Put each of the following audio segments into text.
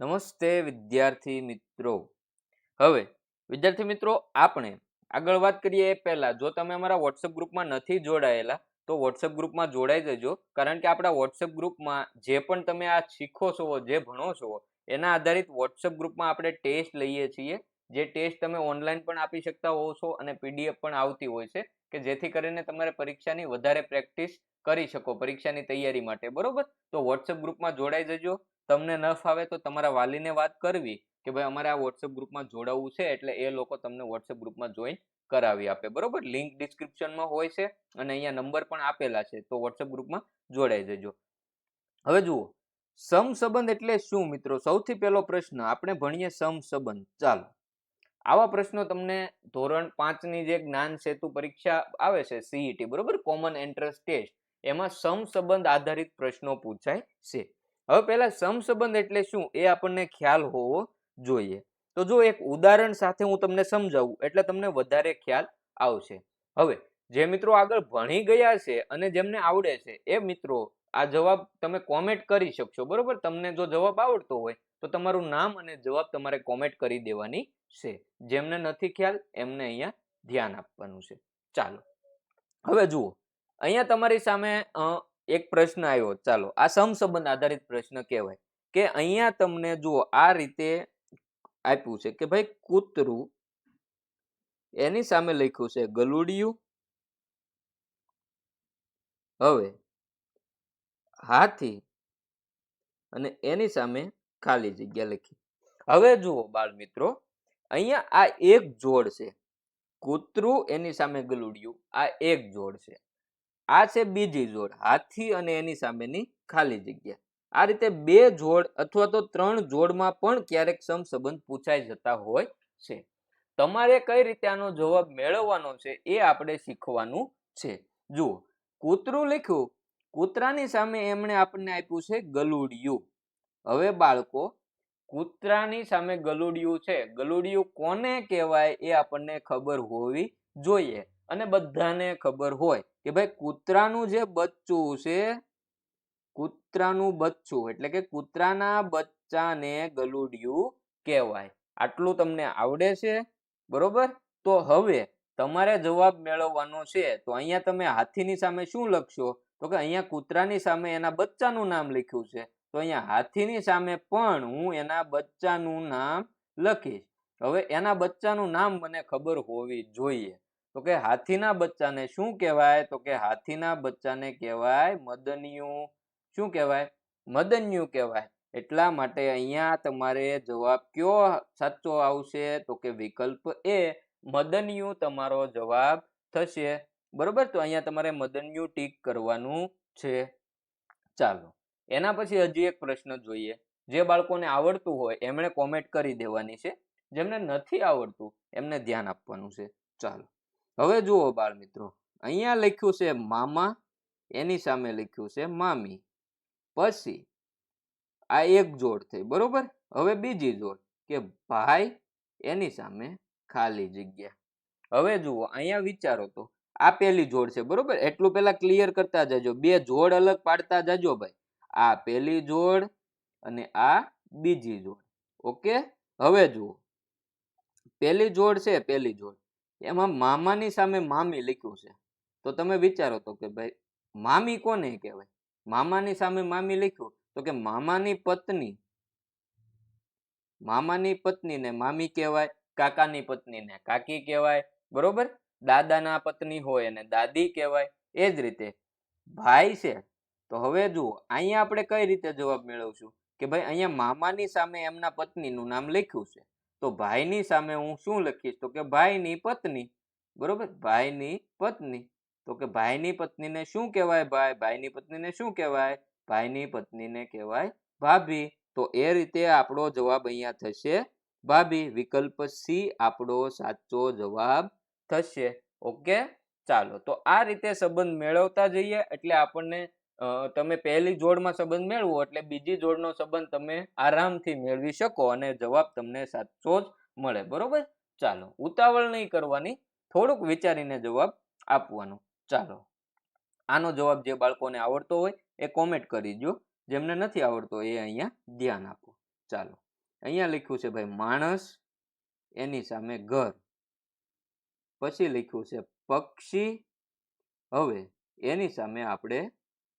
નમસ્તે વિદ્યાર્થી મિત્રો. હવે, વિદ્યાર્થી મિત્રો, આપણે આગળ વાત કરીએ એ પહેલા. જો તમે અમારા વોટ્સએપ ગ્રુપમાં નથી જોડાયેલા, તો વોટ્સએપ ગ્રુપમાં જોડાઈ જજો. કારણ કે આપણા વોટ્સએપ ગ્રુપમાં જે પણ તમે આ શીખો છો, જે ભણો છો, એના આધારિત વોટ્સએપ ગ્રુપમાં આપણે ટેસ્ટ લઈએ છીએ. જે ટેસ્ટ તમે ઓનલાઈન પણ આપી શકતા હોવ છો અને પીડીએફ પણ આવતી હોય છે. કે જેથી કરીને તમારે પરીક્ષાની વધારે પ્રેક્ટિસ કરી શકો પરીક્ષાની તૈયારી માટે, બરોબર? તો વોટ્સએપ ગ્રુપમાં જોડાઈ જજો. તમને ન ફાવે તો તમારા વાલીને વાત કરવી કે ભાઈ, અમારે આ વોટ્સએપ ગ્રુપમાં જોડાવવું છે એટલે એ લોકો તમને વોટ્સએપ ગ્રુપમાં જોઈન કરાવી આપે, બરોબર? લિંક ડિસ્ક્રિપ્શનમાં હોય છે અને અહીંયા નંબર પણ આપેલા છે, તો વોટ્સએપ ગ્રુપમાં જોડાઈ જજો. હવે જુઓ સમ સંબંધ એટલે શું મિત્રો? સૌથી પહેલો પ્રશ્ન, આપણે ભણીએ સમ સંબંધ ચાલો. આવા પ્રશ્નો તમને ધોરણ પાંચની જે જ્ઞાન સેતુ પરીક્ષા આવે છે સીઈટી બરોબર? કોમન એન્ટ્રન્સ ટેસ્ટ એમાં સમસંબંધ આધારિત પ્રશ્નો પૂછાય છે. હવે પહેલા સમસંબંધ એટલે શું? એ આપણને ખ્યાલ હોવો જોઈએ. તો જો એક ઉદાહરણ સાથે હું તમને સમજાવું, એટલે તમને વધારે ખ્યાલ આવશે. હવે, જે મિત્રો આગળ ભણી ગયા છે અને જેમને આવડે છે, એ મિત્રો, આ જવાબ તમે કોમેન્ટ કરી શકશો, બરોબર? તમને જો જવાબ આવડતો હોય, તો તમારું નામ અને જવાબ તમારે કોમેન્ટ કરી દેવાની છે. જેમને નથી ખ્યાલ, એમને અહીંયા ધ્યાન આપવાનું છે. ચાલો. હવે જુઓ. અહીંયા તમારી સામે એક પ્રશ્ન આવ્યો. ચાલો. આ સમસંબંધ આધારિત પ્રશ્ન કહેવાય કે અહીંયા તમને જુઓ, આ રીતે આપ્યું છે કે ભાઈ કૂતરું એની સામે લખ્યું છે, ગલુડિયું. હવે હાથી અને એની સામે ખાલી જગ્યા લખી. હવે જુઓ બાળ મિત્રો અહીંયા આ એક જોડ છે. કૂતરું એની સામે ગલુડિયું. આ એક જોડ છે. આ છે બીજી જોડ. હાથી અને એની સામેની ખાલી જગ્યા. આ રીતે બે જોડ અથવા તો ત્રણ જોડમાં પણ ક્યારેક સમસંબંધ પૂછાઈ જતા હોય છે. તમારે કઈ રીતે આનો જવાબ મેળવવાનો છે એ આપણે શીખવાનું છે. જુઓ, કૂતરું લખ્યું, કૂતરાની સામે એમણે આપણને આપ્યું છે ગલુડિયું. હવે બાળકો કૂતરાની સામે ગલુડિયું છે. ગલુડિયું કોને કહેવાય એ આપણને ખબર હોવી જોઈએ અને બધાને ખબર હોય કે ભાઈ કૂતરાનું જે બચ્ચું છે, કૂતરાનું બચ્ચું એટલે કે કૂતરાના બચ્ચાને ગલુડિયું કહેવાય. આટલું તમને આવડે છે? બરોબર? તો હવે તમારે જવાબ મેળવવાનો છે. તો અહીંયા તમે હાથીની સામે શું લખશો? તો કે અહીંયા કૂતરાની સામે એના બચ્ચાનું નામ લખ્યું છે. તો અહીંયા હાથીની સામે પણ હું એના બચ્ચાનું નામ લખીશ. હવે એના બચ્ચાનું નામ મને ખબર હોવી જોઈએ. તો કે હાથીના બચ્ચાને શું કહેવાય? તો કે હાથીના બચ્ચાને કહેવાય મદનિયું. શું કહેવાય? મદન્યું કહેવાય. એટલા માટે અહીંયા તમારે જવાબ કયો સાચો આવશે? તો કે વિકલ્પ એ મદનિયું તમારો જવાબ થશે. બરોબર? તો અહીંયા તમારે મદન્યું ટીક કરવાનું છે. ચાલો. એના પછી હજી એક પ્રશ્ન જોઈએ. જે બાળકોને આવડતું હોય એમણે કોમેન્ટ કરી દેવાની છે. જેમને નથી આવડતું એમને ધ્યાન આપવાનું છે. ચાલો. હવે જુઓ બાળ મિત્રો. અહીંયા લખ્યું છે મામા, એની સામે લખ્યું છે મામી. પછી આ એક જોડ થઈ, બરોબર? હવે બીજી જોડ કે ભાઈ એની સામે ખાલી જગ્યા. હવે જુઓ, અહીંયા વિચારો તો. આ પેલી જોડ છે, બરોબર? એટલું પેલા ક્લિયર કરતા જજો. બે જોડ અલગ પાડતા જજો ભાઈ. આ પહેલી જોડ અને આ બીજી જોડ. ઓકે? હવે જુઓ. પહેલી જોડ છે, પહેલી જોડ. એમાં મામાની સામે મામી લખ્યું છે. તો તમે વિચારો તો કે ભાઈ, મામી કોને કહેવાય? મામાની સામે મામી લખ્યું તો કે મામાની પત્ની. મામાની પત્નીને મામી કહેવાય, કાકાની પત્નીને કાકી કહેવાય, બરોબર? દાદાના પત્ની હોય અને દાદી કહેવાય. એ જ રીતે. ભાઈ છે તો હવે જુઓ, અહીંયા આપણે કઈ રીતે જવાબ મેળવશું? કે ભાઈ અહીંયા મામાની સામે એમના પત્નીનું નામ લખ્યું છે. તો ભાઈની સામે હું શું લખીશ? તો કે ભાઈની પત્ની. બરોબર? ભાઈની પત્ની. તો કે ભાઈની પત્નીને શું કહેવાય ભાઈ? ભાઈની પત્નીને શું કહેવાય? ભાઈની પત્નીને કહેવાય ભાભી. તો એ રીતે આપણો જવાબ અહીંયા થશે ભાભી. વિકલ્પ સી, આપણો સાચો જવાબ થશે. ઓકે? ચાલો, તો આ રીતે સંબંધ મેળવતા જઈએ એટલે આપણને તમે પહેલી જોડમાં સંબંધ મેળવો એટલે બીજી જોડનો સંબંધ તમે આરામથી મેળવી શકો અને જવાબ તમને સાચો જ મળે. બરોબર? ચાલો, ઉતાવળ નહીં કરવાની, થોડુંક વિચારીને જવાબ આપવાનો. ચાલો, આનો જવાબ જે બાળકોને આવડતો હોય એ કોમેન્ટ કરી દો જેમને નથી આવડતો એ અહીંયા ધ્યાન આપો. ચાલો, અહીંયા લખ્યું છે ભાઈ, માણસ એની સામે ઘર. પછી લખ્યું છે, પક્ષી હવે એની સામે આપણે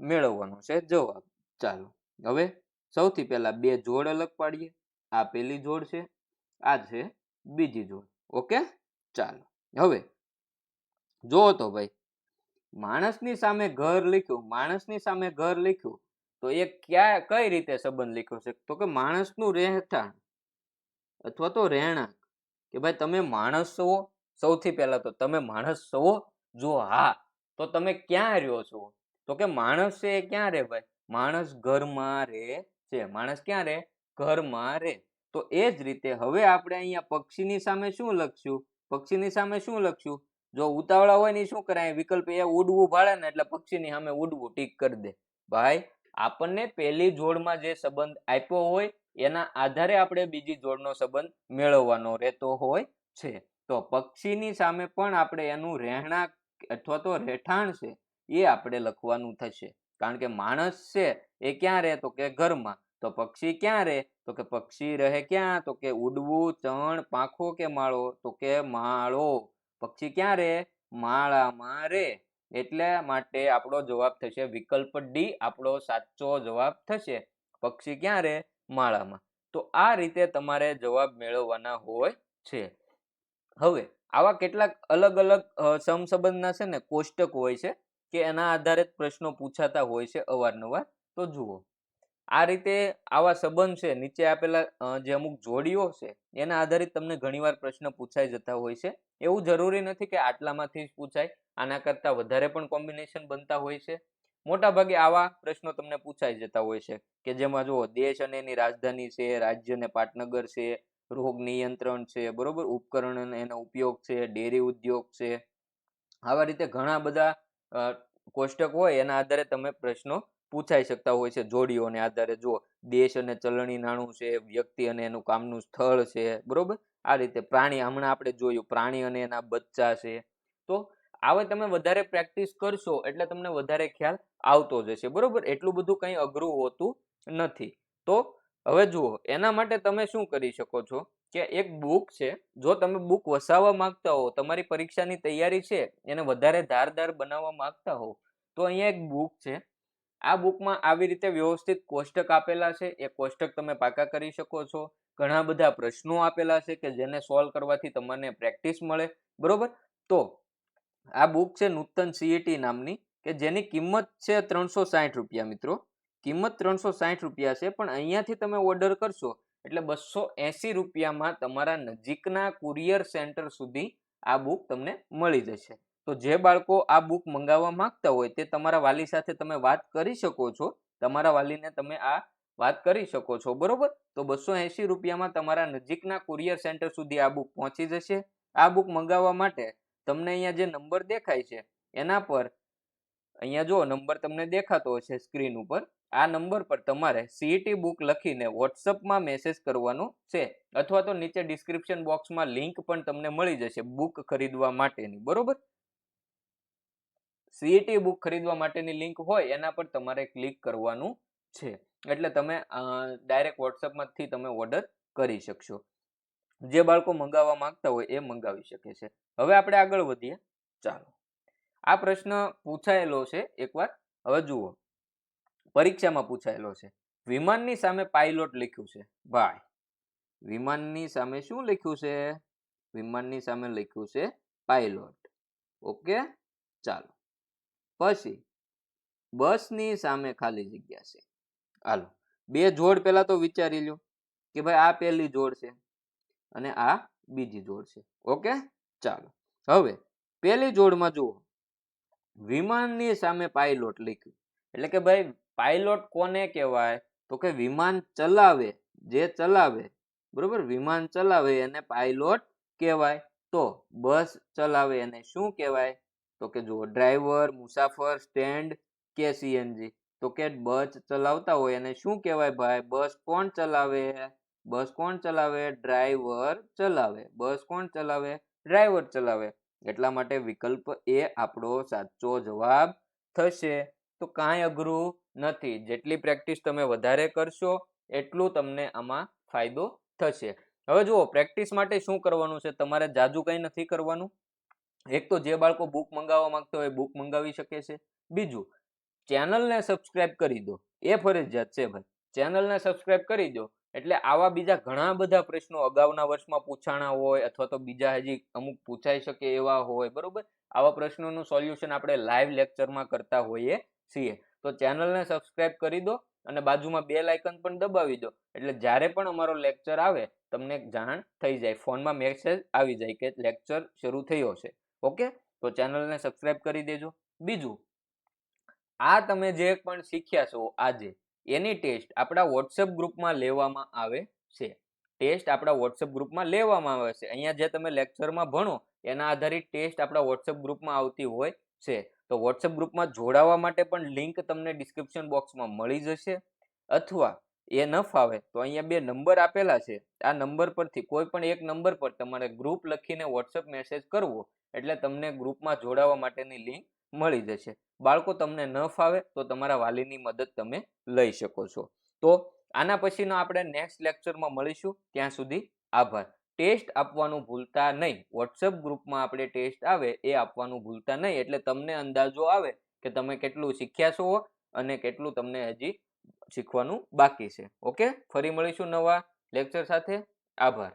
મેળવવાનો છે. જવાબ. ચાલો, હવે સૌથી પહેલા બે જોડ અલગ પાડીએ. આ પેલી જોડ છે, આ છે બીજી જોડ. ઓકે? ચાલો, હવે જો તો ભાઈ, માણસની સામે ઘર લખ્યું, માણસની સામે ઘર લખ્યું, તો એ ક્યાં, કઈ રીતે સંબંધ લખ્યો છે? તો કે માણસનું રહેઠાણ અથવા તો રહેણાંક. કે ભાઈ, તમે માણસ છો, સૌથી પહેલા તો તમે માણસ છો, જો હા, તો તમે ક્યાં રહ્યો છો? તો કે માણસ છે ક્યાં રહે ભાઈ? માણસ ઘરમાં રહે છે. માણસ ક્યાં રહે ઘરમાં રહે તો એ જ રીતે હવે આપણે અહીંયા પક્ષીની સામે શું લખશું પક્ષીની સામે શું લખશું જો ઉતાવળા હોય ને શું કરાય? વિકલ્પ એ ઉડવું ભાડે ને એટલે પક્ષીની સામે ઉડવું ટીક કરી દે. ભાઈ, આપણને પહેલી જોડમાં જે સંબંધ આપ્યો હોય, એના આધારે આપણે બીજી જોડનો સંબંધ મેળવવાનો રહેતો હોય છે. તો પક્ષીની સામે પણ આપણે એનું રહેણાંક અથવા તો રહેઠાણ છે. એ આપણે લખવાનું થશે. કારણ કે માણસ છે, એ ક્યાં રહે તો કે ઘરમાં. તો પક્ષી ક્યાં રહે? તો કે પક્ષી રહે ક્યાં? તો કે ઉડવું, ચણ, પાંખો કે માળો? તો કે માળો. પક્ષી ક્યાં રહે? માળામાં રહે. એટલે માટે આપણો જવાબ થશે વિકલ્પ ડી આપણો સાચો જવાબ થશે પક્ષી ક્યાં રહે? માળામાં. તો આ રીતે તમારે જવાબ મેળવવાના હોય છે. હવે આવા કેટલાક અલગ અલગ સમસંબંધના છે ને કોષ્ટક હોય છે. કે એના આધારે પ્રશ્નો પૂછાતા હોય છે અવારનવાર. તો જુઓ, આ રીતે આવા સંબંધ છે, નીચે આપેલા જે અમુક જોડીઓ છે, એના આધારિત તમને ઘણીવાર પ્રશ્ન પૂછાઈ જતા હોય છે. એવું જરૂરી નથી કે આટલામાંથી જ પૂછાય, આના કરતાં વધારે પણ કોમ્બિનેશન બનતા હોય છે. મોટાભાગે આવા પ્રશ્નો તમને પૂછાઈ જતા હોય છે કે જેમાં જુઓ, દેશ અને એની રાજધાની છે, રાજ્ય અને પાટનગર છે, રોગ નિયંત્રણ છે, બરોબર? ઉપકરણ અને એનો ઉપયોગ છે, ડેરી ઉદ્યોગ છે. આવા રીતે ઘણા બધા કોષ્ટક હોય એના આધારે તમે પ્રશ્નો પૂછાઈ શકતા હોય છે જોડીઓને આધારે. જો દેશ અને ચલણી નાણું છે, વ્યક્તિ અને એનું કામનું સ્થળ છે, બરોબર? આ રીતે પ્રાણી, હમણાં આપણે જોયું, પ્રાણી અને એના બચ્ચા છે. તો આવે તમે વધારે પ્રેક્ટિસ કરશો એટલે તમને વધારે ખ્યાલ આવતો જશે, બરોબર? એટલું બધું કંઈ અઘરું હોતું નથી. તો હવે જુઓ, એના માટે તમે શું કરી શકો છો? કે એક બુક છે, જો તમે બુક વસાવવા માંગતા હો, તમારી પરીક્ષાની તૈયારી છે, એને વધારે ધારદાર બનાવવા માંગતા હો, તો અહીંયા એક બુક છે. આ બુકમાં આવી રીતે વ્યવસ્થિત કોષ્ટક આપેલા છે. એ કોષ્ટક તમે પાકા કરી શકો છો. ઘણા બધા પ્રશ્નો આપેલા છે કે જેને સોલ્વ કરવાથી તમને પ્રેક્ટિસ મળે. બરોબર? તો આ બુક છે નૂતન સીઈટી નામની, કે જેની કિંમત છે ત્રણસો સાઠ રૂપિયા મિત્રો. કિંમત ત્રણસો સાઠ રૂપિયા છે, પણ અહીંયાથી તમે ઓર્ડર કરશો એટલે બસો એસી રૂપિયામાં તમારા નજીકના કુરિયર સેન્ટર સુધી આ બુક તમને મળી જશે. તો જે બાળકો આ બુક મંગાવવા માંગતા હોય તે તમારા વાલી સાથે તમે વાત કરી શકો છો. તમારા વાલીને તમે આ વાત કરી શકો છો, બરોબર? તો બસો એસી રૂપિયામાં તમારા નજીકના કુરિયર સેન્ટર સુધી આ બુક પહોંચી જશે. આ બુક મંગાવવા માટે તમને અહીંયા જે નંબર દેખાય છે, એના પર, અહીંયા જો નંબર તમને દેખાતો હશે સ્ક્રીન ઉપર આ નંબર પર તમારે સીઈટી બુક લખીને વોટ્સઅપમાં મેસેજ કરવાનો છે અથવા તો નીચે ડિસ્ક્રિપ્શન બોક્સમાં લિંક પણ તમને મળી જશે બુક ખરીદવા માટેની, બરોબર? સીઈટી બુક ખરીદવા માટેની લિંક હોય એના પર તમારે ક્લિક કરવાનું છે. એટલે તમે ડાયરેક્ટ વોટ્સઅપમાંથી તમે ઓર્ડર કરી શકશો. જે બાળકો મંગાવવા માંગતા હોય એ મંગાવી શકે છે. હવે આપણે આગળ વધીએ. ચાલો. આ પ્રશ્ન પૂછાયેલો છે એકવાર. હવે જુઓ. પરીક્ષામાં પૂછાયેલો છે. વિમાનની સામે પાયલોટ લખ્યું છે. ભાઈ વિમાનની સામે શું લખ્યું છે? વિમાનની સામે લખ્યું છે પાયલોટ. ઓકે ચાલો. પછી, બસની સામે ખાલી જગ્યા છે. હાલો. બે જોડ પહેલા તો વિચારી લ્યો કે ભાઈ આ પહેલી જોડ છે અને આ બીજી જોડ છે. ઓકે ચાલો. હવે, પહેલી જોડમાં જુઓ. વિમાનની સામે પાયલોટ લખ્યું. એટલે કે ભાઈ પાયલોટ કોને કહેવાય? તો કે વિમાન ચલાવે, જે ચલાવે. બરોબર? વિમાન ચલાવે એને પાયલોટ કહેવાય. તો બસ ચલાવે એને શું કહેવાય? તો કે જુઓ, ડ્રાઈવર, મુસાફર, સ્ટેન્ડ કે સીએનજી. તો કે બસ ચલાવતા હોય એને શું કહેવાય ભાઈ? બસ કોણ ચલાવે? બસ કોણ ચલાવે? ડ્રાઈવર ચલાવે. બસ કોણ ચલાવે? ડ્રાઈવર ચલાવે. એટલા માટે વિકલ્પ એ આપણો સાચો જવાબ થશે. તો કાંઈ અઘરું નથી. જેટલી પ્રેક્ટિસ તમે વધારે કરશો, એટલું તમને આમાં ફાયદો થશે. હવે જુઓ, પ્રેક્ટિસ માટે શું કરવાનું છે? તમારે જાજુ કંઈ નથી કરવાનું? એક તો જે બાળકો બુક મંગાવવા માંગતા હોય બુક મંગાવી શકે છે. બીજું, ચેનલને સબસ્ક્રાઇબ કરી દો. એ ફરજિયાત છે ભાઈ. ચેનલને સબસ્ક્રાઇબ કરી દો. એટલે આવા બીજા ઘણા બધા પ્રશ્નો અગાઉના વર્ષમાં પૂછાણા હોય અથવા તો બીજા હજી અમુક પૂછાઈ શકે એવા હોય, બરોબર? આવા પ્રશ્નોનું સોલ્યુશન આપણે લાઈવ લેક્ચરમાં કરતા હોઈએ છીએ. તો ચેનલને સબસ્ક્રાઇબ કરી દો અને બાજુમાં બે લાઇકન પણ દબાવી દો. એટલે જ્યારે પણ અમારો લેક્ચર આવે, તમને જાણ થઈ જાય, ફોનમાં મેસેજ આવી જાય કે લેક્ચર શરૂ થયો છે. ઓકે? તો ચેનલને સબસ્ક્રાઇબ કરી દેજો. બીજું, આ તમે જે પણ શીખ્યા છો આજે, એની ટેસ્ટ આપણા વોટ્સએપ ગ્રુપમાં લેવામાં આવે છે. ટેસ્ટ આપણા વોટ્સએપ ગ્રુપમાં લેવામાં આવે છે. અહીંયા જે તમે લેક્ચરમાં ભણો, એના આધારિત ટેસ્ટ આપણા વોટ્સએપ ગ્રુપમાં આવતી હોય છે. તો વોટ્સએપ ગ્રુપમાં જોડાવા માટે પણ લિંક તમને ડિસ્ક્રિપ્શન બોક્સમાં મળી જશે. અથવા એ ન ફાવે તો અહીંયા બે નંબર આપેલા છે. આ નંબર પરથી કોઈ પણ એક નંબર પર તમારે ગ્રુપ લખીને વોટ્સએપ મેસેજ કરવો એટલે તમને ગ્રુપમાં જોડાવા માટેની લિંક મળી જશે. બાળકો, તમને ન ફાવે તો તમારા વાલીની મદદ તમે લઈ શકો છો. તો આના પછીનો આપણે નેક્સ્ટ લેક્ચરમાં મળીશું. ત્યાં સુધી આભાર. ટેસ્ટ આપવાનું ભૂલતા નહીં. વોટ્સએપ ગ્રુપમાં આપણે ટેસ્ટ આવે એ આપવાનું ભૂલતા નહીં. એટલે તમને અંદાજો આવે કે તમે કેટલું શીખ્યા છો અને કેટલું તમને હજી શીખવાનું બાકી છે. ઓકે? ફરી મળીશું નવા લેક્ચર સાથે. આભાર.